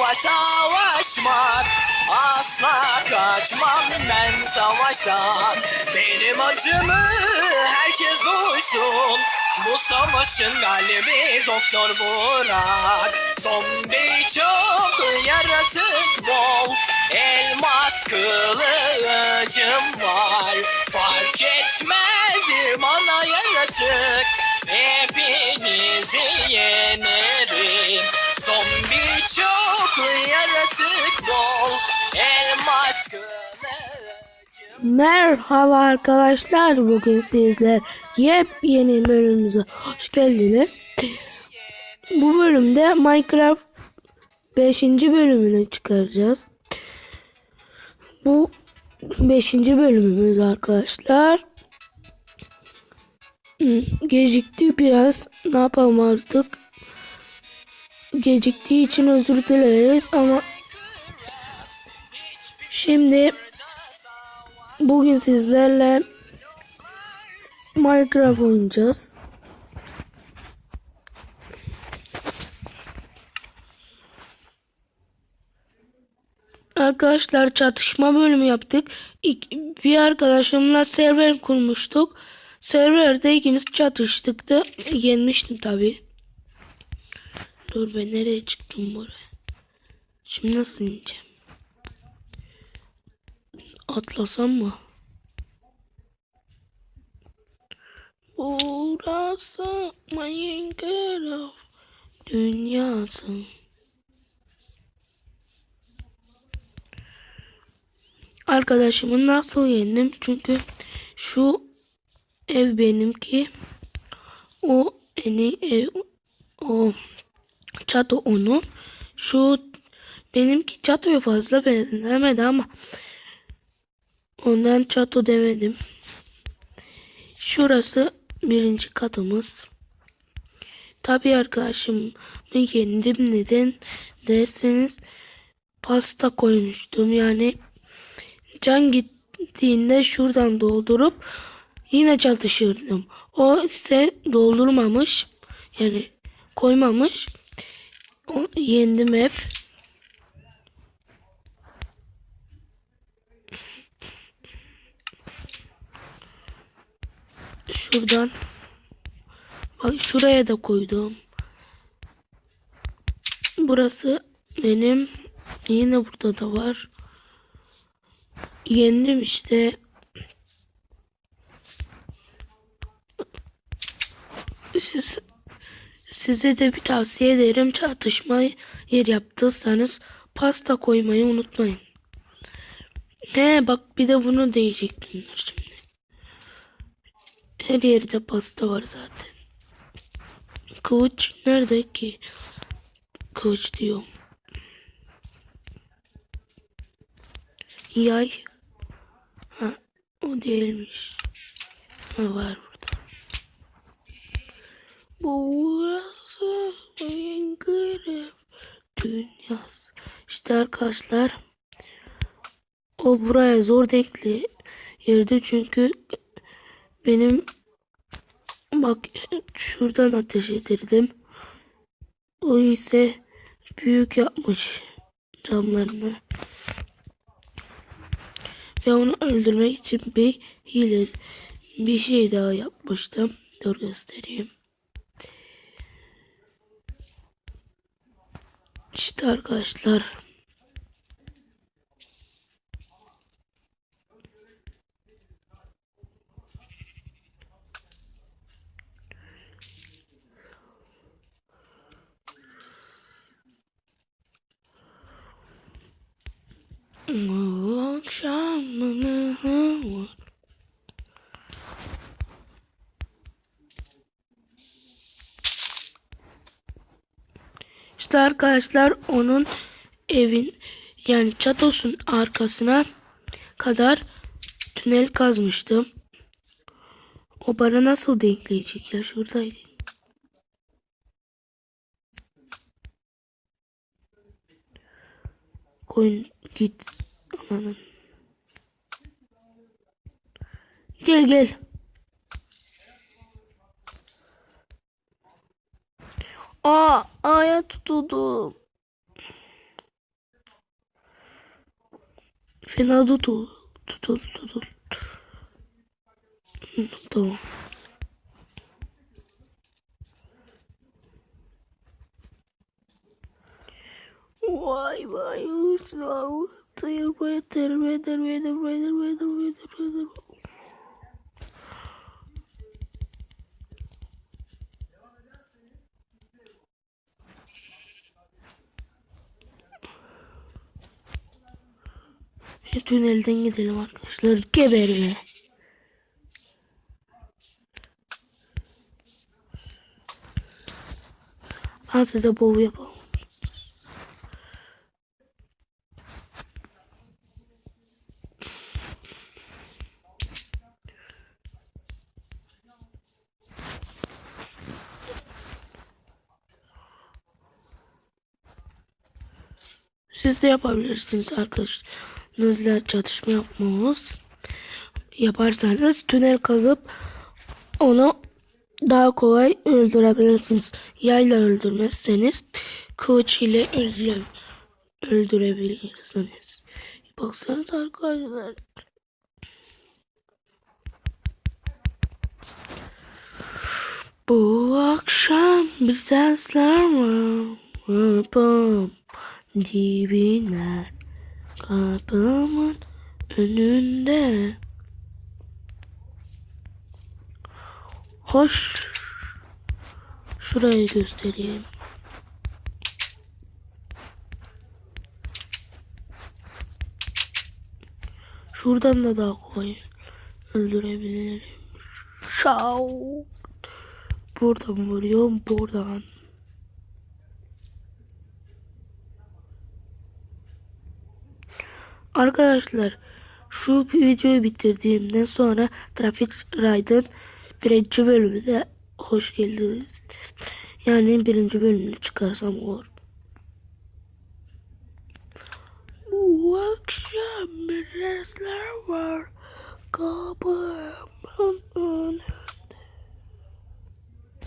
var savaşmak Asla kaçmam ben savaştan Benim acımı herkes duysun. Bu savaşın galibi Doktor Burak Zombi çok yaratık bol. Elmas kılıcım var. Fark etmez bana yaratık. Hepinizi yenerim Merhaba arkadaşlar bugün sizler yepyeni bölümümüze hoş geldiniz. Bu bölümde Minecraft 5. bölümünü çıkaracağız. Bu 5. bölümümüz arkadaşlar. Gecikti biraz ne yapalım artık. Geciktiği için özür dileriz ama şimdi Bugün sizlerle Minecraft oynayacağız. Arkadaşlar çatışma bölümü yaptık. Bir arkadaşımla server kurmuştuk. Serverde ikimiz çatıştık da yenmiştim tabi. Dur ben nereye çıktım buraya? Şimdi nasıl ineceğim? Atlasam mı? Burası Minecraft dünyası. Arkadaşımı nasıl yendim? Çünkü şu ev benimki. O eni ev o çatı onun. Şu benimki çatıya fazla benzemedi ama Ondan çatı demedim. Şurası birinci katımız. Tabi arkadaşımı yendim neden derseniz pasta koymuştum. Yani can gittiğinde şuradan doldurup yine çatışırdım. O ise doldurmamış. Yani koymamış. O, yendim hep. Şuradan. Bak şuraya da koydum. Burası benim. Yine burada da var. Yendim işte. Siz, size de bir tavsiye ederim. Çatışmayı yer yaptıysanız pasta koymayı unutmayın. He bak bir de bunu diyecektim. Her yerde pasta var zaten. Kılıç nerede ki? Kılıç diyorum. Yay. Ha, o değilmiş. Ha, var burada. Burası Minecraft dünyası. İşte arkadaşlar. O buraya zor denkli yerdi çünkü benim bak şuradan ateş ettirdim. O ise büyük yapmış camlarını. Ve onu öldürmek için bir hile bir şey daha yapmıştım. Dur göstereyim. İşte arkadaşlar. İşte arkadaşlar onun evin yani çatosun arkasına kadar tünel kazmıştım. O bana nasıl denkleyecek ya şuradaydı. Koyun git. Ananın. Gel gel. Aa, aya tutuldum. Fena tutul, tutul, tutul. Tamam. Vay vay. Tır vedir vedir vedir vedir vedir vedir vedir. Şu tünelden gidelim arkadaşlar. Geber be. Hadi de bov yapalım. Siz de yapabilirsiniz arkadaşlarınızla çatışma yapmamız. Yaparsanız tünel kazıp onu daha kolay öldürebilirsiniz. Yayla öldürmezseniz kılıç ile öldüre, öldürebilirsiniz. Baksanıza arkadaşlar. Bu akşam bir sesler var. Kapım dibine kapımın önünde. Hoş. Şurayı göstereyim. Şuradan da daha kolay öldürebilirim. Şau. Buradan vuruyorum buradan. Arkadaşlar şu videoyu bitirdiğimden sonra Traffic Ride'ın birinci bölümüne hoş geldiniz. Yani birinci bölümünü çıkarsam olur. Bu akşam bir resler var. Kapımın önünde.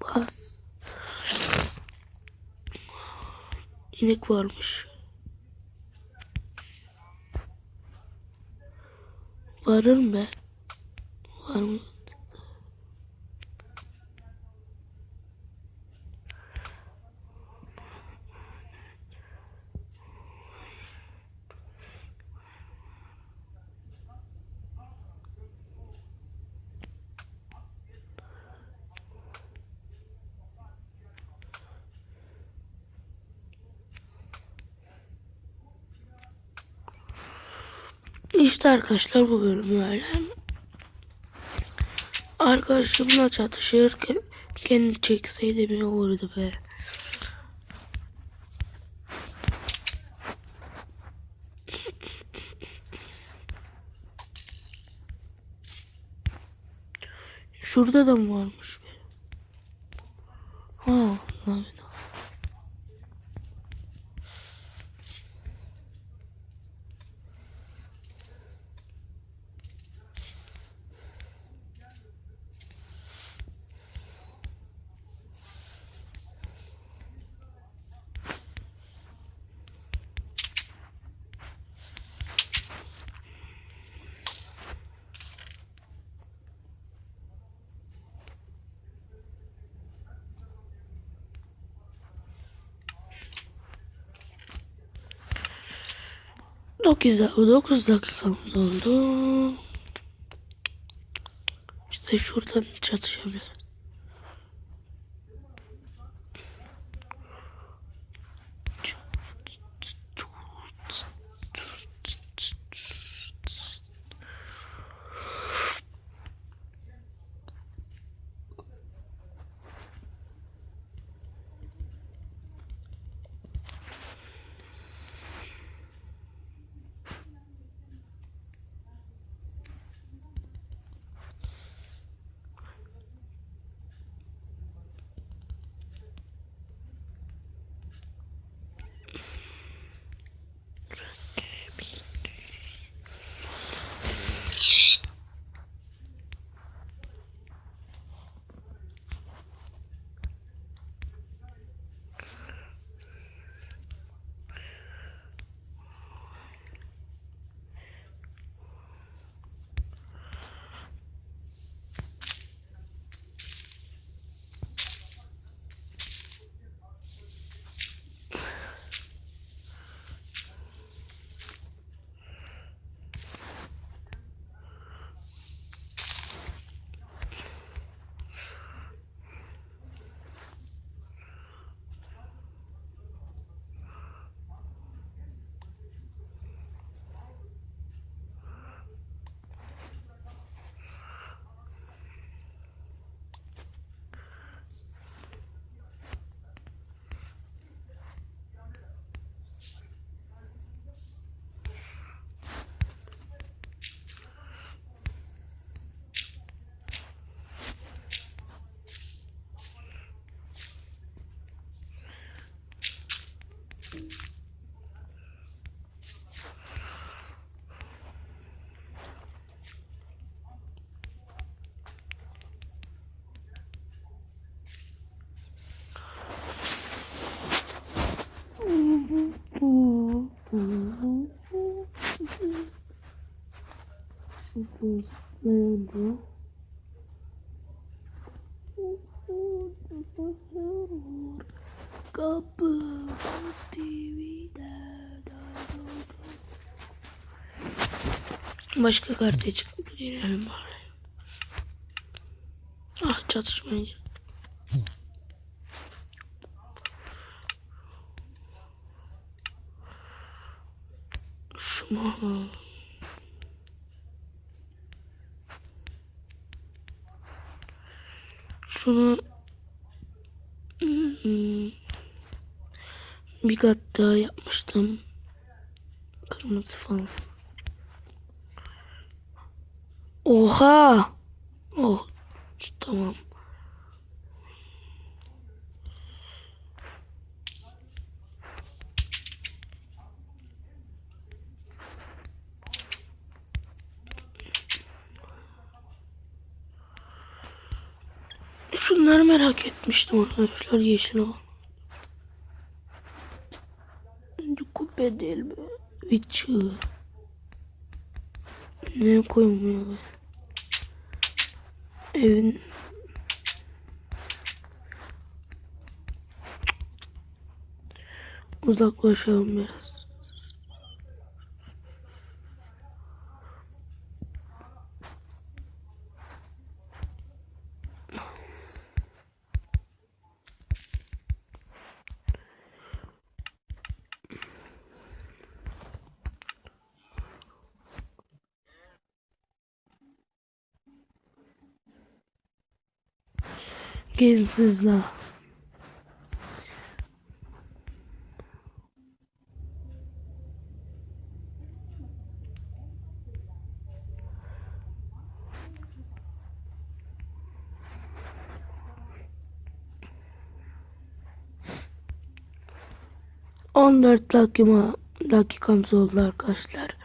Bas. İnek varmış. Varır be. Var mı? İşte arkadaşlar bu bölüm öyle. Arkadaşımla çatışırken kendi çekseydi bir olurdu be. Şurada da mı varmış be? Ha, lan. Dokuz, dak- dokuz dakikamız oldu. İşte şuradan çatışabiliriz. Nerede? Kapı TV'de Başka kartaya çıkıp girelim bari. Ah çatışmaya gir. Şuna. Hmm. bir kat daha yapmıştım. Kırmızı falan. Oha! Oh, tamam. Şunları merak etmiştim arkadaşlar yeşil olan. Önce kubbe değil be. Witcher. Ne koymuyor be. Evin uzaklaşalım biraz. Gez hızla. On dört dakika, dakikamız oldu arkadaşlar.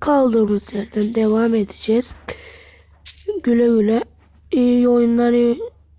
Kaldığımız yerden devam edeceğiz. Güle güle. İyi oyunlar, iyi,